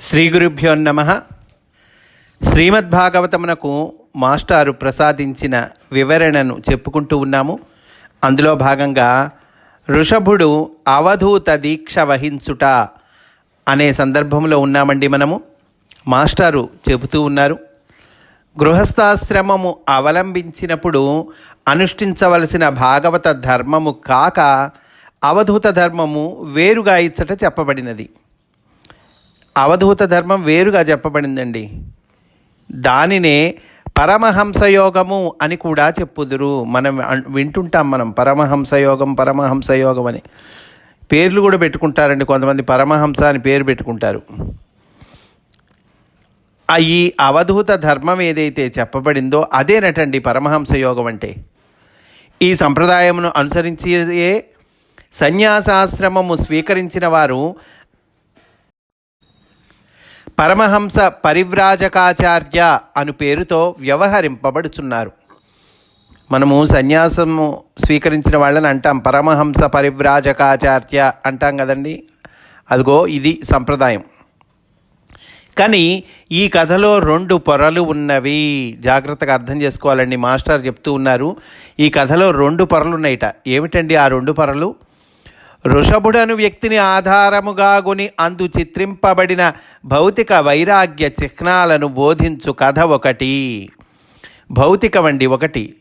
శ్రీ గురుభ్యో నమ. శ్రీమద్భాగవతమునకు మాస్టారు ప్రసాదించిన వివరణను చెప్పుకుంటూ ఉన్నాము. అందులో భాగంగా ఋషభుడు అవధూత దీక్ష వహించుట అనే సందర్భంలో ఉన్నామండి మనము. మాస్టారు చెబుతూ ఉన్నారు. గృహస్థాశ్రమము అవలంబించినప్పుడు అనుష్ఠించవలసిన భాగవత ధర్మము కాక అవధూత ధర్మము వేరుగా ఇచ్చట చెప్పబడినది. అవధూత ధర్మం వేరుగా చెప్పబడిందండి. దానినే పరమహంసయోగము అని కూడా చెప్పుదురు. మనం వింటుంటాం మనం పరమహంసయోగం పరమహంసయోగం అని. పేర్లు కూడా పెట్టుకుంటారండి కొంతమంది పరమహంస అని పేరు పెట్టుకుంటారు. ఈ అవధూత ధర్మం ఏదైతే చెప్పబడిందో అదేనటండి పరమహంస యోగం అంటే. ఈ సంప్రదాయమును అనుసరించి సన్యాసాశ్రమము స్వీకరించిన వారు పరమహంస పరివ్రాజకాచార్య అను పేరుతో వ్యవహరింపబడుచున్నారు. మనము సన్యాసము స్వీకరించిన వాళ్ళని అంటాం. పరమహంస పరివ్రాజకాచార్య అంటాం కదండి. అదిగో ఇది సంప్రదాయం. కానీ ఈ కథలో రెండు పొరలు ఉన్నవి. జాగ్రత్తగా అర్థం చేసుకోవాలండి. మాస్టర్ చెప్తూ ఉన్నారు. ఈ కథలో రెండు పొరలు ఉన్నాయిట. ఏమిటండి ఆ రెండు పొరలు? ఋషభుడను వ్యక్తిని ఆధారముగా గుని అందు చిత్రింపబడిన భౌతిక వైరాగ్య చిహ్నాలను బోధించు కథ ఒకటి. భౌతికమండి ఒకటి.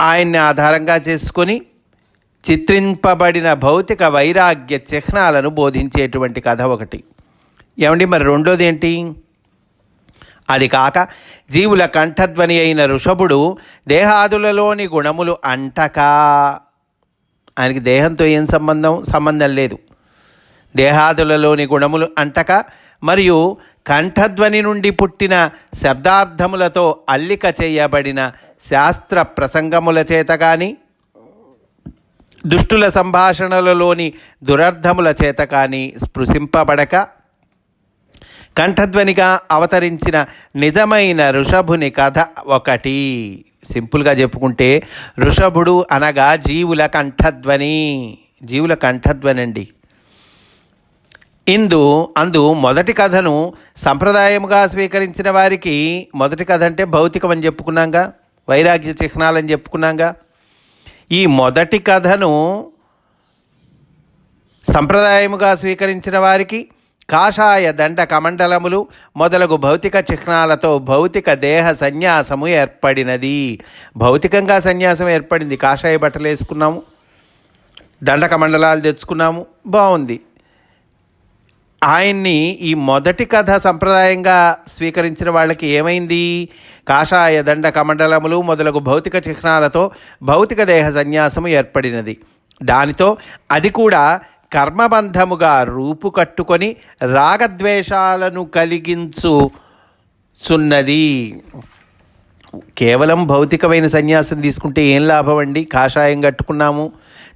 ఆయన్ని ఆధారంగా చేసుకొని చిత్రింపబడిన భౌతిక వైరాగ్య చిహ్నాలను బోధించేటువంటి కథ ఒకటి. ఏమండి మరి రెండోది ఏంటి అది కాక జీవుల కంఠధ్వని అయిన ఋషభుడు దేహాదులలోని గుణములు అంటకా ఆయనకి దేహంతో ఏం సంబంధం? సంబంధం లేదు. దేహాదులలోని గుణములు అంటక మరియు కంఠధ్వని నుండి పుట్టిన శబ్దార్థములతో అల్లిక చేయబడిన శాస్త్ర ప్రసంగముల చేత కానీ దుష్టుల సంభాషణలలోని దురర్థముల చేత కానీ స్పృశింపబడక కంఠధ్వనిగా అవతరించిన నిజమైన ఋషభుని కథ ఒకటి. సింపుల్గా చెప్పుకుంటే ఋషభుడు అనగా జీవుల కంఠధ్వని. జీవుల కంఠధ్వని అండి ఇందు అందు మొదటి కథను సంప్రదాయముగా స్వీకరించిన వారికి మొదటి కథ అంటే భౌతికం అని చెప్పుకున్నాగా వైరాగ్య చిహ్నాలని చెప్పుకున్నాంగా. ఈ మొదటి కథను సంప్రదాయముగా స్వీకరించిన వారికి కాషాయ దండ కమండలములు మొదలగు భౌతిక చిహ్నాలతో భౌతిక దేహ సన్యాసము ఏర్పడినది. భౌతికంగా సన్యాసం ఏర్పడింది. కాషాయ బట్టలు వేసుకున్నాము. దండ కమండలాలు తెచ్చుకున్నాము. బాగుంది. ఆయన్ని ఈ మొదటి కథ సంప్రదాయంగా స్వీకరించిన వాళ్ళకి ఏమైంది? కాషాయ దండ కమండలములు మొదలగు భౌతిక చిహ్నాలతో భౌతిక దేహ సన్యాసము ఏర్పడినది. దానితో అది కూడా కర్మబంధముగా రూపుకట్టుకొని రాగద్వేషాలను కలిగించు చున్నది కేవలం భౌతికమైన సన్యాసం తీసుకుంటే ఏం లాభం అండి కాషాయం కట్టుకున్నాము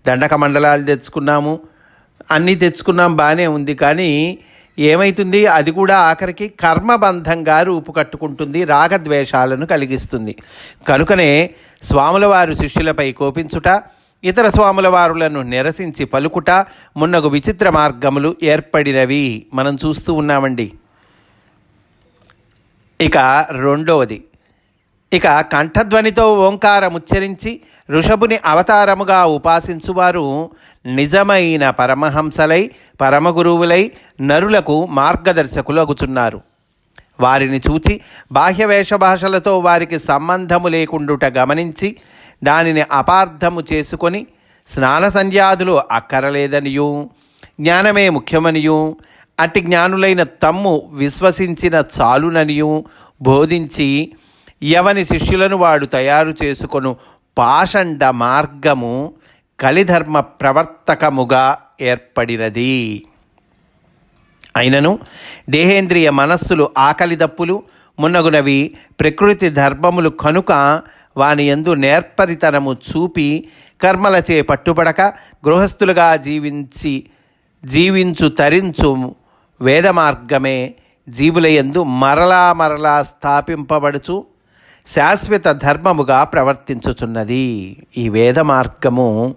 దండక మండలాలు తెచ్చుకున్నాము అన్నీ తెచ్చుకున్నాం బాగానే ఉంది. కానీ ఏమైతుంది? అది కూడా ఆఖరికి కర్మబంధంగా రూపు కట్టుకుంటుంది రాగద్వేషాలను కలిగిస్తుంది. కనుకనే స్వాముల వారు శిష్యులపై కోపించుట ఇతర స్వాముల వారులను నిరసించి పలుకుట మున్నగు విచిత్ర మార్గములు ఏర్పడినవి. మనం చూస్తూ ఉన్నామండి. ఇక రెండవది. ఇక కంఠధ్వనితో ఓంకారముచ్చరించి ఋషభుని అవతారముగా ఉపాసించువారు నిజమైన పరమహంసలై పరమగురువులై నరులకు మార్గదర్శకులగుచున్నారు. వారిని చూచి బాహ్య వేషభాషలతో వారికి సంబంధము లేకుండుట గమనించి దానిని అపార్థము చేసుకొని స్నాన సంధ్యాదులు అక్కరలేదనియు జ్ఞానమే ముఖ్యమనియు అట్టి జ్ఞానులైన తమ్ము విశ్వసించిన చాలుననియు బోధించి ఎవని శిష్యులను వాడు తయారు చేసుకొను పాషండ మార్గము కలిధర్మ ప్రవర్తకముగా ఏర్పడినది. అయినను దేహేంద్రియ మనస్సులు ఆకలి దప్పులు మున్నగునవి ప్రకృతి ధర్మములు కనుక వాని ఎందు నేర్పరితనము చూపి కర్మలచే పట్టుబడక గృహస్థులుగా జీవించి జీవించు తరించు వేద మార్గమే జీవుల యందు మరలా మరలా స్థాపింపబడుచు శాశ్వత ధర్మముగా ప్రవర్తించుచున్నది. ఈ వేద మార్గము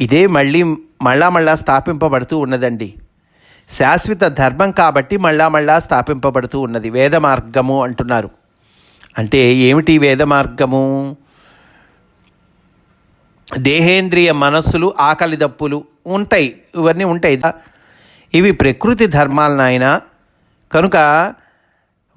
ఇదే మళ్ళీ మళ్ళా మళ్ళా స్థాపింపబడుతూ ఉన్నదండి. శాశ్వత ధర్మం కాబట్టి మళ్ళా మళ్ళా స్థాపింపబడుతూ ఉన్నది. వేద మార్గము అంటున్నారు. అంటే ఏమిటి వేద మార్గము? దేహేంద్రియ మనస్సులు ఆకలి దప్పులు ఉంటాయి. ఇవన్నీ ఉంటాయి. ఇవి ప్రకృతి ధర్మాలు నాయన. కనుక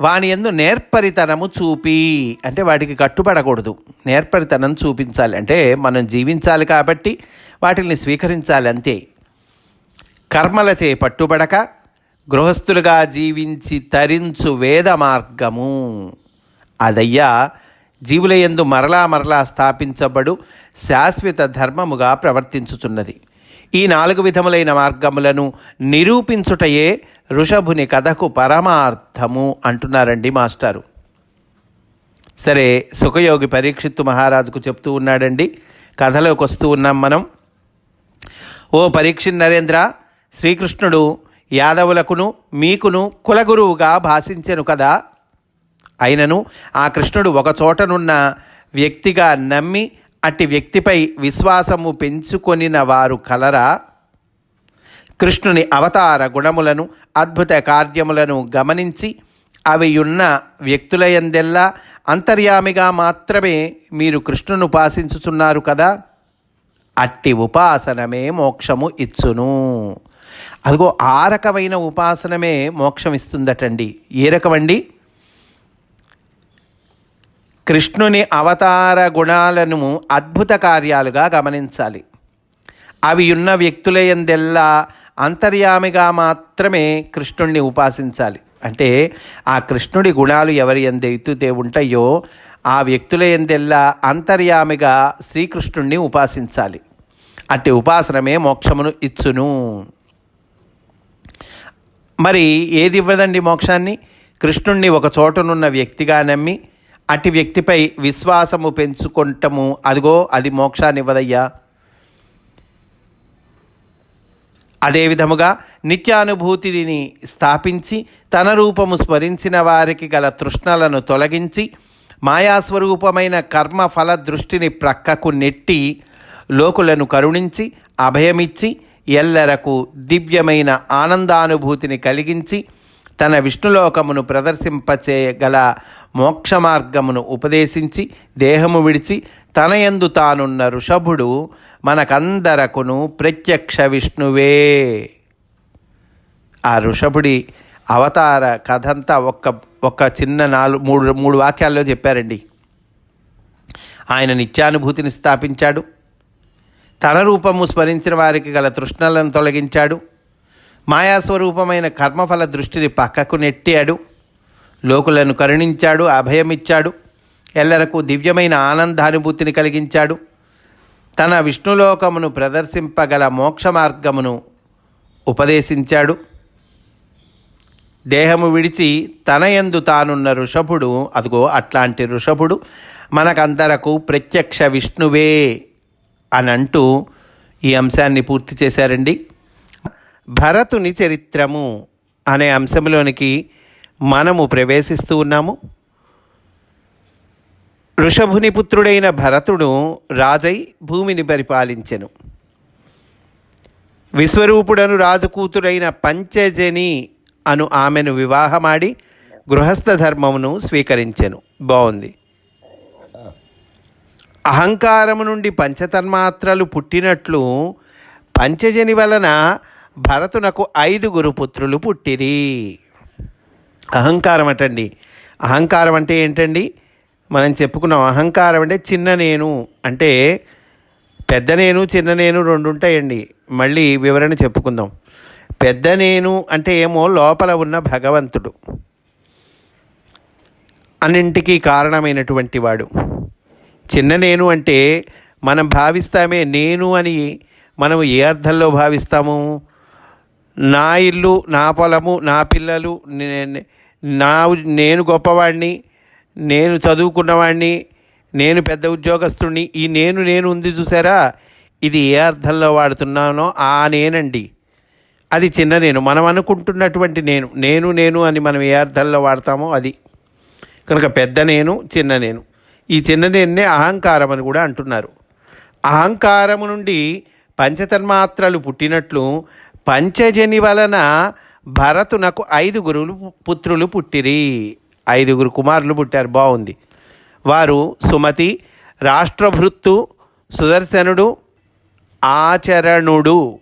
వాని ఎందు నేర్పరితనము చూపి అంటే వాటికి కట్టుబడకూడదు. నేర్పరితనం చూపించాలి. అంటే మనం జీవించాలి కాబట్టి వాటిని స్వీకరించాలి అంతే. కర్మలచే పట్టుబడక గృహస్థులుగా జీవించి తరించు వేద మార్గము. అదయ్యా జీవుల యందు మరలా మరలా స్థాపించబడు శాశ్వత ధర్మముగా ప్రవర్తించుచున్నది. ఈ నాలుగు విధములైన మార్గములను నిరూపించుటయే ఋషభుని కథకు పరమార్థము అంటున్నారండి మాస్టారు. సరే సుఖయోగి పరీక్షిత్తు మహారాజుకు చెప్తూ ఉన్నాడండి. కథలోకి వస్తూ ఉన్నాం మనం. ఓ పరీక్ష నరేంద్ర శ్రీకృష్ణుడు యాదవులకును మీకును కులగురువుగా భాషించెను కదా. అయినను ఆ కృష్ణుడు ఒక చోటనున్న వ్యక్తిగా నమ్మి అట్టి వ్యక్తిపై విశ్వాసము పెంచుకొనిన వారు కలరా కృష్ణుని అవతార గుణములను అద్భుత కార్యములను గమనించి అవి ఉన్న వ్యక్తులయందెల్లా అంతర్యామిగా మాత్రమే మీరు కృష్ణును ఉపాసించుచున్నారు కదా? అట్టి ఉపాసనమే మోక్షము ఇచ్చును. అదిగో ఆ రకమైన ఉపాసనమే మోక్షం ఇస్తుందటండి. ఏ రకమండి? కృష్ణుని అవతార గుణాలను అద్భుత కార్యాలుగా గమనించాలి. అవి ఉన్న వ్యక్తులయందెల్లా అంతర్యామిగా మాత్రమే కృష్ణుణ్ణి ఉపాసించాలి. అంటే ఆ కృష్ణుడి గుణాలు ఎవరి ఎందైతే ఉంటాయో ఆ వ్యక్తుల ఎందెల్లా అంతర్యామిగా శ్రీకృష్ణుణ్ణి ఉపాసించాలి. అట్టి ఉపాసనమే మోక్షమును ఇచ్చును. మరి ఏది ఇవ్వదండి మోక్షాన్ని? కృష్ణుణ్ణి ఒక చోటనున్న వ్యక్తిగా నమ్మి అటు వ్యక్తిపై విశ్వాసము పెంచుకుంటము. అదిగో అది మోక్షాన్ని ఇవ్వదయ్యా అదే విధముగా నిత్యానుభూతిని స్థాపించి తన రూపము స్మరించిన వారికి గల తృష్ణలను తొలగించి మాయాస్వరూపమైన కర్మ ఫల దృష్టిని ప్రక్కకు నెట్టి లోకులను కరుణించి అభయమిచ్చి ఎల్లరకు దివ్యమైన ఆనందానుభూతిని కలిగించి తన విష్ణులోకమును ప్రదర్శింపచేయగల మోక్ష మార్గమును ఉపదేశించి దేహము విడిచి తన యందు తానున్న ఋషభుడు మనకందరకును ప్రత్యక్ష విష్ణువే. ఆ ఋషభుడి అవతార కథంతా ఒక్క ఒక్క చిన్న నాలుగు మూడు మూడు వాక్యాల్లో చెప్పారండి. ఆయన నిత్యానుభూతిని స్థాపించాడు. తన రూపము స్మరించిన వారికి గల తృష్ణలను తొలగించాడు. మాయాస్వరూపమైన కర్మఫల దృష్టిని పక్కకు నెట్టాడు. లోకులను కరుణించాడు అభయమిచ్చాడు ఎల్లరకు దివ్యమైన ఆనందానుభూతిని కలిగించాడు. తన విష్ణులోకమును ప్రదర్శింపగల మోక్ష మార్గమును ఉపదేశించాడు. దేహము విడిచి తన యందు తానున్న ఋషభుడు అదిగో అట్లాంటి ఋషభుడు మనకందరకు ప్రత్యక్ష విష్ణువే అని అంటూ ఈ అంశాన్ని పూర్తి చేశారండి. భరతుని చరిత్రము అనే అంశంలోనికి మనము ప్రవేశిస్తూ ఉన్నాము. ఋషభుని పుత్రుడైన భరతుడు రాజై భూమిని పరిపాలించెను. విశ్వరూపుడను రాజు కూతురైన పంచజని అను ఆమెను వివాహమాడి గృహస్థ ధర్మమును స్వీకరించెను. బాగుంది అహంకారము నుండి పంచతన్మాత్రలు పుట్టినట్లు పంచజని వలన భరతునకు ఐదుగురు పుత్రులు పుట్టిరి. అహంకారం అటండి. అహంకారం అంటే ఏంటండి? మనం చెప్పుకున్నాం అహంకారం అంటే చిన్న నేను అంటే పెద్ద నేను చిన్న నేను రెండు ఉంటాయండి. మళ్ళీ వివరణ చెప్పుకుందాం. పెద్ద నేను అంటే ఏమో లోపల ఉన్న భగవంతుడు. అన్నింటికీ కారణమైనటువంటి వాడు. చిన్న నేను అంటే మనం భావిస్తామే నేను అని మనం ఏ అర్థంలో భావిస్తాము? నా ఇల్లు నా పొలము నా పిల్లలు నా నేను గొప్పవాడిని నేను చదువుకున్నవాడిని నేను పెద్ద ఉద్యోగస్తుడిని ఈ నేను నేను ఉంది చూసారా? ఇది ఏ అర్థంలో వాడుతున్నానో ఆ నేనండి. అది చిన్న నేను. మనం అనుకుంటున్నటువంటి నేను నేను నేను అని మనం ఏ అర్థంలో వాడతామో అది. కనుక పెద్ద నేను చిన్న నేను. ఈ చిన్న నేనే అహంకారం అని కూడా అంటున్నారు. అహంకారము నుండి పంచతన్మాత్రలు పుట్టినట్లు పంచజని వలన భరతునకు ఐదుగురు పుత్రులు పుట్టిరి. ఐదుగురు కుమారులు పుట్టారు. బాగుంది. వారు సుమతి రాష్ట్రభృత్తు సుదర్శనుడు ఆచరణుడు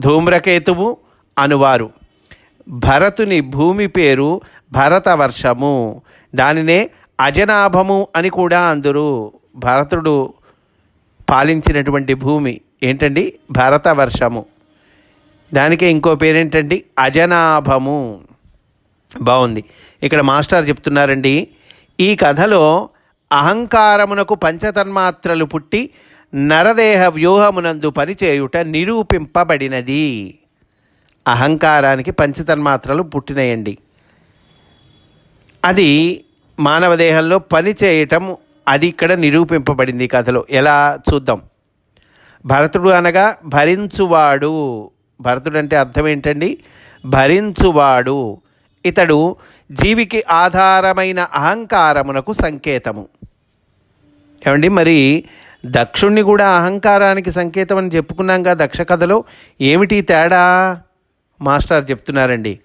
ధూమ్రకేతువు అనువారు. భరతుని భూమి పేరు భరతవర్షము. దానినే అజనాభము అని కూడా అందరు. భరతుడు పాలించినటువంటి భూమి ఏంటండి? భరతవర్షము. దానికే ఇంకో పేరేంటండి? అజనాభము. బాగుంది. ఇక్కడ మాస్టర్ చెప్తున్నారండి ఈ కథలో అహంకారమునకు పంచతన్మాత్రలు పుట్టి నరదేహ వ్యూహమునందు పనిచేయుట నిరూపింపబడినది. అహంకారానికి పంచతన్మాత్రలు పుట్టినాయండి. అది మానవ దేహంలో పని చేయటం అది ఇక్కడ నిరూపింపబడింది ఈ కథలో. ఎలా? చూద్దాం. భరతుడు అనగా భరించువాడు. భరతుడు అంటే అర్థం ఏంటండి? భరించువాడు. ఇతడు జీవికి ఆధారమైన అహంకారమునకు సంకేతము. ఏమండి? మరి దక్షుణ్ణి కూడా అహంకారానికి సంకేతం అని చెప్పుకున్నాం కదా దక్ష కథలో. ఏమిటి తేడా? మాస్టర్ చెప్తున్నారండి.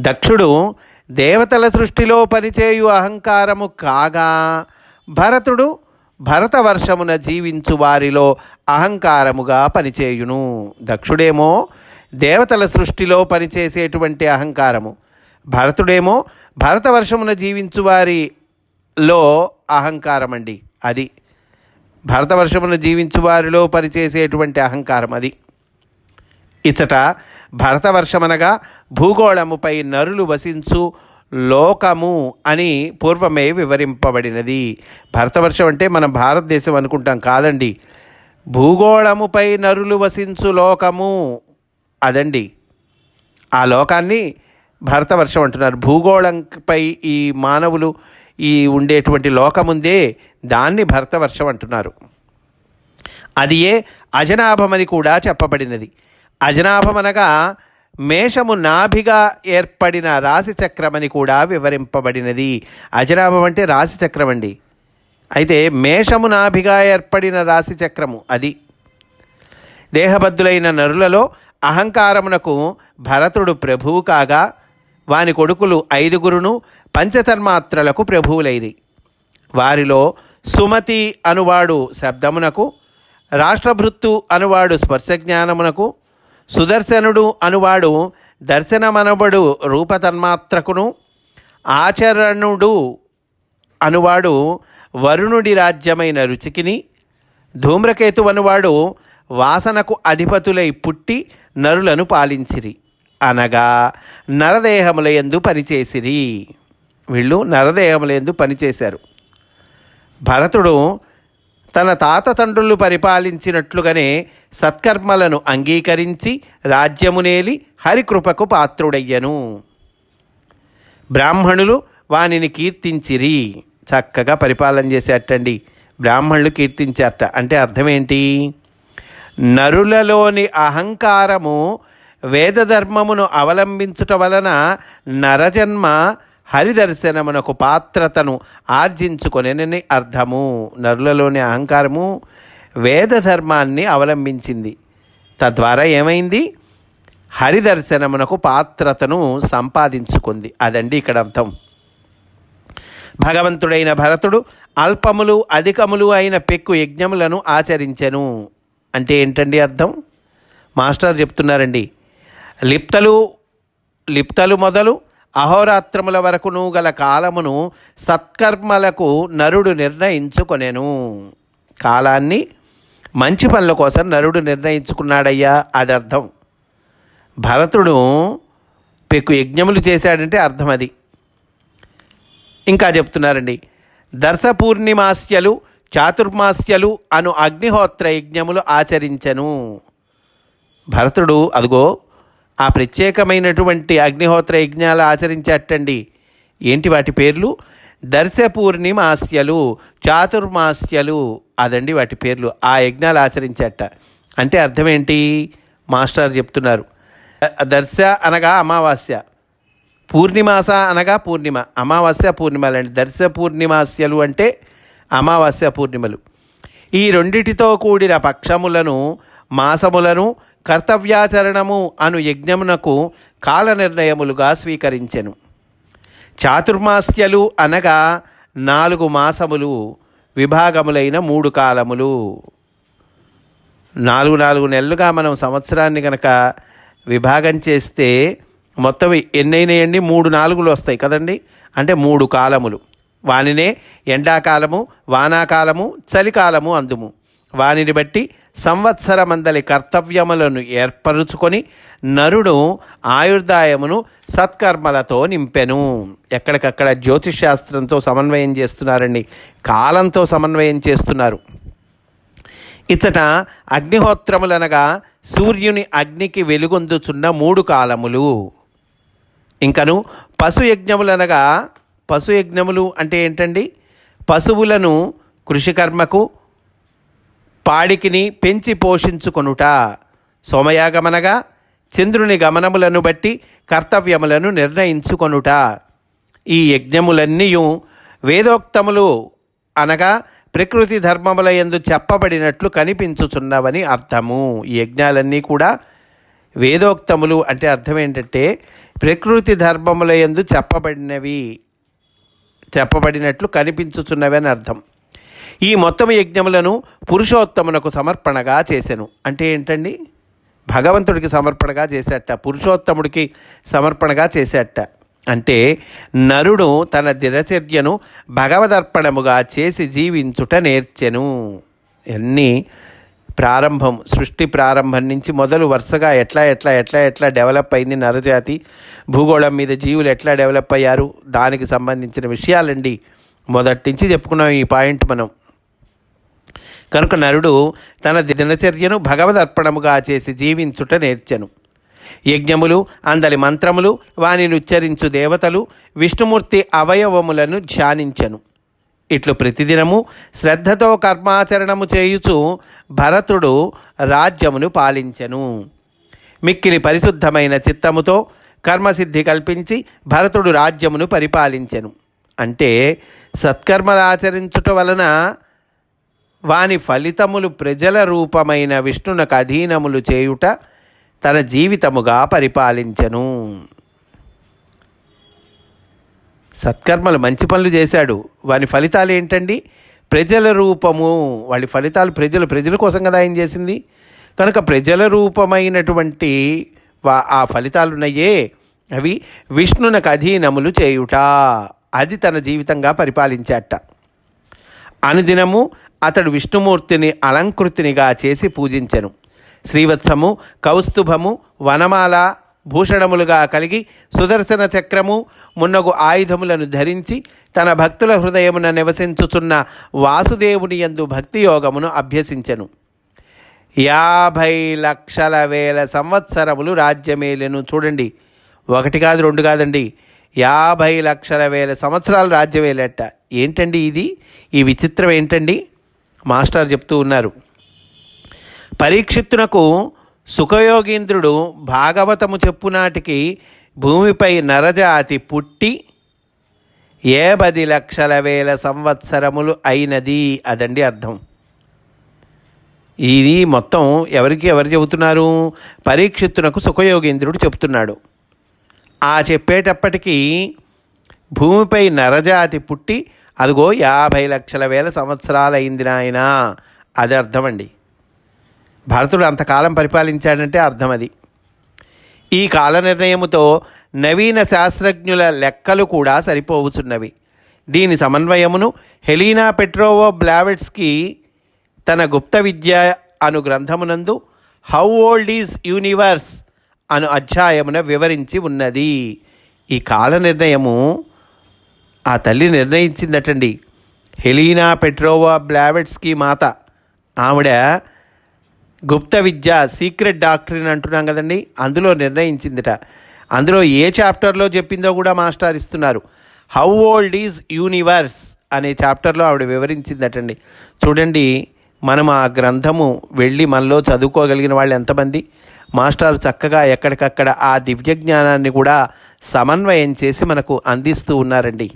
దక్షుడు దేవతల సృష్టిలో పనిచేయు అహంకారము కాగా భరతుడు భరతవర్షమున జీవించు వారిలో అహంకారముగా పనిచేయును. దక్షుడేమో దేవతల సృష్టిలో పనిచేసేటువంటి అహంకారము. భరతుడేమో భరతవర్షమున జీవించు వారిలో అహంకారం అండి అది భరతవర్షమున జీవించు వారిలో పనిచేసేటువంటి అహంకారం అది. ఇచ్చట భరతవర్షమనగా భూగోళముపై నరులు వసించు లోకము అని పూర్వమే వివరింపబడినది. భరతవర్షం అంటే మన భారతదేశం అనుకుంటాం కాదండి. భూగోళముపై నరులు వసించు లోకము అదండి. ఆ లోకాన్ని భరతవర్షం అంటున్నారు. భూగోళంపై ఈ మానవులు ఈ ఉండేటువంటి లోకముందే దాన్ని భరతవర్షం అంటున్నారు. అది ఏ అజనాభమని కూడా చెప్పబడినది. అజనాభమనగా మేషము నాభిగా ఏర్పడిన రాశిచక్రమని కూడా వివరింపబడినది. అజరాభం అంటే రాశిచక్రం అండి. అయితే మేషము నాభిగా ఏర్పడిన రాశిచక్రము అది. దేహబద్ధులైన నరులలో అహంకారమునకు భరతుడు ప్రభువు కాగా వాని కొడుకులు ఐదుగురును పంచతన్మాత్రలకు ప్రభువులైరి. వారిలో సుమతి అనువాడు శబ్దమునకు రాష్ట్రభృత్తు అనువాడు స్పర్శజ్ఞానమునకు సుదర్శనుడు అనువాడు దర్శనమనబడు రూపతన్మాత్రకును ఆచరణుడు అనువాడు వరుణుడి రాజ్యమైన రుచికిని ధూమ్రకేతు అనువాడు వాసనకు అధిపతులై పుట్టి నరులను పాలించిరి. అనగా నరదేహముల ఎందు పనిచేసిరి. వీళ్ళు నరదేహముల ఎందు పనిచేశారు. భరతుడు తన తాత తండ్రులు పరిపాలించినట్లుగానే సత్కర్మలను అంగీకరించి రాజ్యమునేలి హరికృపకు పాత్రుడయ్యను. బ్రాహ్మణులు వానిని కీర్తించిరి. చక్కగా పరిపాలన చేసేటండి. బ్రాహ్మణులు కీర్తించారట అంటే అర్థమేంటి? నరులలోని అహంకారము వేదధర్మమును అవలంబించుట వలన నరజన్మ హరిదర్శనమునకు పాత్రతను ఆర్జించుకొనని అర్థము. నరులలోని అహంకారము వేదధర్మాన్ని అవలంబించింది. తద్వారా ఏమైంది? హరిదర్శనమునకు పాత్రతను సంపాదించుకుంది. అదండి ఇక్కడ అర్థం. భగవంతుడైన భరతుడు అల్పములు అధికములు అయిన పెక్కు యజ్ఞములను ఆచరించెను. అంటే ఏంటండి అర్థం? మాస్టర్ చెప్తున్నారండి. లిప్తలు లిప్తలు మొదలు అహోరాత్రముల వరకును గల కాలమును సత్కర్మలకు నరుడు నిర్ణయించుకొనెను. కాలాన్ని మంచి పనుల కోసం నరుడు నిర్ణయించుకున్నాడయ్యా అది అర్థం భరతుడు పెక్కు యజ్ఞములు చేశాడంటే అర్థం అది. ఇంకా చెప్తున్నారండి దర్శపూర్ణిమాస్యలు చాతుర్మాస్యలు అను అగ్నిహోత్ర యజ్ఞములు ఆచరించను. భరతుడు అదిగో ఆ ప్రత్యేకమైనటువంటి అగ్నిహోత్ర యజ్ఞాలు ఆచరించేటండి. ఏంటి వాటి పేర్లు? దర్శ పూర్ణిమాస్యలు చాతుర్మాస్యలు అదండి వాటి పేర్లు. ఆ యజ్ఞాలు ఆచరించేట. అంటే అర్థం ఏంటి మాస్టర్ చెప్తున్నారు. దర్శ అనగా అమావాస్య. పూర్ణిమాస అనగా పూర్ణిమ. అమావాస్య పూర్ణిమలండి దర్శ పూర్ణిమాస్యలు అంటే అమావాస్య పూర్ణిమలు. ఈ రెండిటితో కూడిన పక్షములను మాసములను కర్తవ్యాచరణము అను యజ్ఞమునకు కాల నిర్ణయములుగా స్వీకరించెను. చాతుర్మాస్యలు అనగా నాలుగు మాసములు విభాగములైన మూడు కాలములు. నాలుగు నాలుగు నెలలుగా మనం సంవత్సరాన్ని కనుక విభాగం చేస్తే మొత్తం ఎన్నైనాయండి మూడు నాలుగులు వస్తాయి కదండి? అంటే మూడు కాలములు. వానినే ఎండాకాలము వానాకాలము చలికాలము అందుము. వానిని బట్టి సంవత్సరమందలి కర్తవ్యములను ఏర్పరుచుకొని నరుడు ఆయుర్దాయమును సత్కర్మలతో నింపెను. ఎక్కడికక్కడ జ్యోతిష్ శాస్త్రంతో సమన్వయం చేస్తున్నారండి. కాలంతో సమన్వయం చేస్తున్నారు. ఇచ్చట అగ్నిహోత్రములనగా సూర్యుని అగ్నికి వెలుగొందుచున్న మూడు కాలములు. ఇంకను పశు యజ్ఞములనగా పశు యజ్ఞములు అంటే ఏంటండి? పశువులను కృషికర్మకు పాడికిని పెంచి పోషించుకొనుట. సోమయాగమనగా చంద్రుని గమనములను బట్టి కర్తవ్యములను నిర్ణయించుకొనుట. ఈ యజ్ఞములన్నీ వేదోక్తములు అనగా ప్రకృతి ధర్మముల యందు చెప్పబడినట్లు కనిపించుచున్నవని అర్థము. ఈ యజ్ఞాలన్నీ కూడా వేదోక్తములు అంటే అర్థం ఏంటంటే ప్రకృతి ధర్మముల యందు చెప్పబడినవి చెప్పబడినట్లు కనిపించుచున్నవి అని అర్థం. ఈ మొత్తం యజ్ఞములను పురుషోత్తమునకు సమర్పణగా చేసెను. అంటే ఏంటండి? భగవంతుడికి సమర్పణగా చేసేట పురుషోత్తముడికి సమర్పణగా చేసేట. అంటే నరుడు తన దినచర్యను భగవదర్పణముగా చేసి జీవించుట నేర్చెను. అన్నీ ప్రారంభం సృష్టి ప్రారంభం నుంచి మొదలు వరుసగా ఎట్లా ఎట్లా ఎట్లా ఎట్లా డెవలప్ అయింది నరజాతి? భూగోళం మీద జీవులు ఎట్లా డెవలప్ అయ్యారు? దానికి సంబంధించిన విషయాలండి. మొదటి నుంచి చెప్పుకున్నాం ఈ పాయింట్ మనం. కనుక నరుడు తన దినచర్యను భగవదర్పణముగా చేసి జీవించుట నేర్చెను. యజ్ఞములు అందలి మంత్రములు వానిని ఉచ్చరించు దేవతలు విష్ణుమూర్తి అవయవములను ధ్యానించెను. ఇట్లు ప్రతిదినము శ్రద్ధతో కర్మాచరణము చేయుచు భరతుడు రాజ్యమును పాలించెను. మిక్కిలి పరిశుద్ధమైన చిత్తముతో కర్మసిద్ధి కల్పించి భరతుడు రాజ్యమును పరిపాలించెను. అంటే సత్కర్మలు ఆచరించుట వలన వాని ఫలితములు ప్రజల రూపమైన విష్ణునకు అధీనములు చేయుట తన జీవితముగా పరిపాలించను. సత్కర్మలు మంచి పనులు చేశాడు. వాని ఫలితాలు ఏంటండి? ప్రజల రూపము. వాడి ఫలితాలు ప్రజలు ప్రజల కోసం కదా ఆయన చేసింది? కనుక ప్రజల రూపమైనటువంటి వా ఆ ఫలితాలున్నాయే. అవి విష్ణునకు అధీనములు చేయుట. అది తన జీవితంగా పరిపాలించాట. అనుదినము అతడు విష్ణుమూర్తిని అలంకృతినిగా చేసి పూజించెను. శ్రీవత్సము కౌస్తుభము వనమాల భూషణములుగా కలిగి సుదర్శన చక్రము మున్నగు ఆయుధములను ధరించి తన భక్తుల హృదయమున నివసించుచున్న వాసుదేవుని యందు భక్తి యోగమును అభ్యసించెను. యాభై లక్షల వేల సంవత్సరములు రాజ్యమేలెను చూడండి. ఒకటి కాదు రెండు కాదండి. యాభై లక్షల వేల సంవత్సరాలు రాజ్యమేలట. ఏంటండి ఇది? ఈ విచిత్రం ఏంటండి? మాస్టర్ చెప్తూ ఉన్నారు. పరీక్షిత్తునకు సుఖయోగీంద్రుడు భాగవతము చెప్పునాటికి భూమిపై నరజాతి పుట్టి ఏ పది లక్షల వేల సంవత్సరములు అయినది అదండి అర్థం. ఇది మొత్తం ఎవరికి ఎవరు చెబుతున్నారు? పరీక్షిత్తునకు సుఖయోగేంద్రుడు చెప్తున్నాడు. ఆ చెప్పేటప్పటికీ భూమిపై నరజాతి పుట్టి అదిగో యాభై లక్షల వేల సంవత్సరాలు అయింది నాయన. అది అర్థమండి. భరతుడు అంతకాలం పరిపాలించాడంటే అర్థం అది ఈ కాల నిర్ణయముతో నవీన శాస్త్రజ్ఞుల లెక్కలు కూడా సరిపోవుచున్నవి. దీని సమన్వయమును హెలీనా పెట్రోవో బ్లావెట్స్కి తన గుప్త విద్య అను గ్రంథమునందు హౌ ఓల్డ్ ఈజ్ యూనివర్స్ అను అధ్యాయమున వివరించి ఉన్నది. ఈ కాల నిర్ణయము ఆ తల్లి నిర్ణయించిందటండి. హెలీనా పెట్రోవా బ్లావెట్స్కి మాత. ఆవిడ గుప్త విద్య సీక్రెట్ డాక్టరీని అంటున్నాం కదండి అందులో నిర్ణయించిందిట. అందులో ఏ చాప్టర్లో చెప్పిందో కూడా మాస్టర్ ఇస్తున్నారు. హౌ ఓల్డ్ ఈజ్ యూనివర్స్ అనే చాప్టర్లో ఆవిడ వివరించిందటండి. చూడండి మనం ఆ గ్రంథము వెళ్ళి మనలో చదువుకోగలిగిన వాళ్ళు ఎంతమంది? మాస్టర్ చక్కగా ఎక్కడికక్కడ ఆ దివ్య జ్ఞానాన్ని కూడా సమన్వయం చేసి మనకు అందిస్తూ ఉన్నారండి.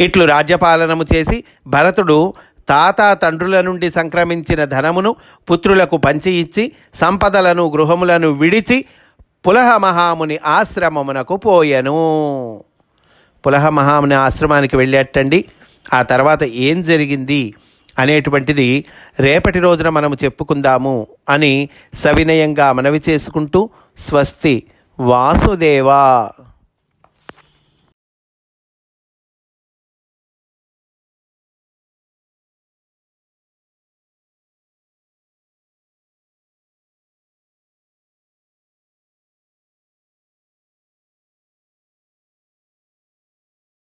ఇట్లు రాజ్యపాలనము చేసి భరతుడు తాత తండ్రుల నుండి సంక్రమించిన ధనమును పుత్రులకు పంచి ఇచ్చి సంపదలను గృహములను విడిచి పులహ మహాముని ఆశ్రమమునకు పోయెను. పులహ మహాముని ఆశ్రమానికి వెళ్ళేటండి. ఆ తర్వాత ఏం జరిగింది అనేటువంటిది రేపటి రోజున మనము చెప్పుకుందాము అని సవినయంగా మనవి చేసుకుంటూ స్వస్తి వాసుదేవా.